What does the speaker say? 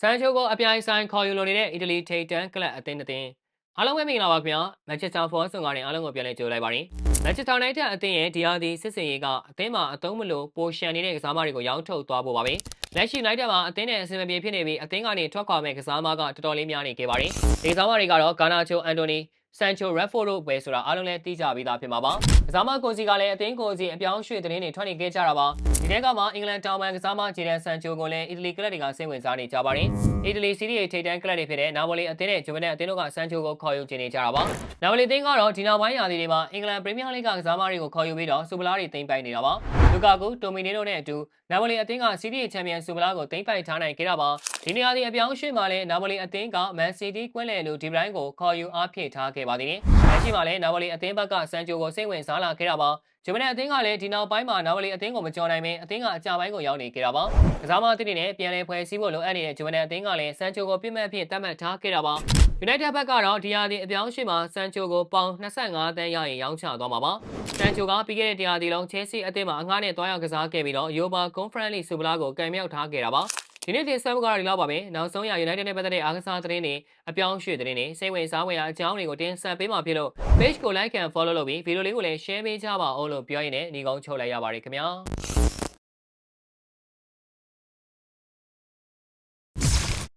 ဆန်ချိုကိုအပြိုင်ဆိုင်ခေါ်ယူလိုနေတဲ့အီတလီထိပ်တန်းကလပ်အသင်းအသင်းအားလုံးပဲမင်္ဂလာပါခင်ဗျာမန်ချက်စတာဖော်ဆွန်ကနေအားလုံးကိုပြန်လည်ကြိုလိုက်ပါရင်မန်ချက်စတာနိုင်တဲ့အသင်းရဲ့ဒီယာဒီစစ်စင်ရေးကအသင်းမှာအသုံးမလို့ပိုရှန်နေတဲ့ကစားမတွေကိုရောင်းထုတ်သွားဖို့ပါပဲလက်ရှိနိုင်တဲ့မှာအသင်းနဲ့အဆင်မပြေဖြစ်နေပြီးအသင်းကနေထွက်ခွာမဲ့ကစားမကတော်တော်လေးများနေခဲ့ပါတယ်ဒီကစားမတွေကတော့ဂါနာချိုအန်တိုနီ ဆန်ချိုရက်ဖိုတို့ပဲဆိုတာအားလုံးလည်းသိကြပြီးသားဖြစ်မှာပါကစားမကိုစီကလည်းအသင်းကိုစီအပြောင်းရွှေ့သတင်းတွေထွက်နေခဲ့ကြတာပါဒီထဲကမှအင်္ဂလန်တောင်ပိုင်းကစားမဂျေဒန်ဆန်ချိုကိုလည်းအီတလီကလပ်တွေကစိတ်ဝင်စားနေကြပါတယ်အီတလီစီးရီးထိပ်တန်းကလပ်တွေဖြစ်တဲ့နာပိုလီအသင်းနဲ့ဂျူဗန်နယ်အသင်းတို့ကဆန်ချိုကိုခေါ်ယူချင်နေကြတာပါနာပိုလီအသင်းကတော့ဒီနောက်ပိုင်းရာသီတွေမှာအင်္ဂလန်ပရီးမီးယားလိဂ်ကကစားမတွေကိုခေါ်ယူပြီးတော့စူပလာတွေသိမ်းပိုက်နေတာပါလူကာကူတိုမီနီနိုနဲ့အတူနာပိုလီအသင်းကစီးရီးချန်ပီယံစူပလာကိုသိမ်းပိုက်ထားနိုင်ခဲ့တာပါ ဒီနေရာဒီအပြောင်းရွှေ့မှာလည်းနာပိုလီအသင်းကမန်စီးတီးကွင်းလယ်လူဒီဘရိုင်းကိုခေါ်ယူအားဖြည့်ထားခဲ့ပါသေးတယ်လက်ရှိမှာလည်းနာပိုလီအသင်းဘက်ကဆန်ချိုကိုစိတ်ဝင်စားလာခဲ့တာပါဂျမန်အသင်းကလည်းဒီနောက်ပိုင်းမှာနာဝလီအသင်းကိုမကြော်နိုင်မင်းအသင်းကအကြပိုင်းကိုရောက်နေကြတာပါ။ကစားမအသင်းတွေနဲ့ပြန်လည်ဖွဲ့စည်းဖို့လိုအပ်နေတဲ့ဂျမန်အသင်းကလည်းဆန်ချိုကိုပြစ်မှတ်အဖြစ်သတ်မှတ်ထားခဲ့တာပါ။ United ဘက်ကတော့ဒီဟာဒီအပြောင်းအရွှေ့မှာဆန်ချိုကိုပေါင်25တန်းရရင်ရောင်းချသွားမှာပါ။ဆန်ချိုကပြီးခဲ့တဲ့တရားဒီလုံး Chelsea အသင်းမှာအငှားနဲ့တွားရောက်ကစားခဲ့ပြီးတော့ Europa Conference League ဆူပလာကိုကံမြောက်ထားခဲ့တာပါ။ ဒီနေ့တင်ဆက်မှုကတော့ဒီလောက်ပါပဲနောက်ဆုံးရ United နဲ့ပတ်သက်တဲ့အားကစားသတင်းတွေအပြောင်းရွှေ့သတင်းတွေစိတ်ဝင်စားဖွယ်ရာအကြောင်းတွေကိုတင်ဆက်ပေးမှာဖြစ်လို့ page ကို like and follow လုပ်ပြီးဗီဒီယိုလေးကိုလည်း share ပေးကြပါအောင်လို့ပြောရင်းနဲ့ညီကုန်းချုပ်လိုက်ရပါတယ်ခင်ဗျာ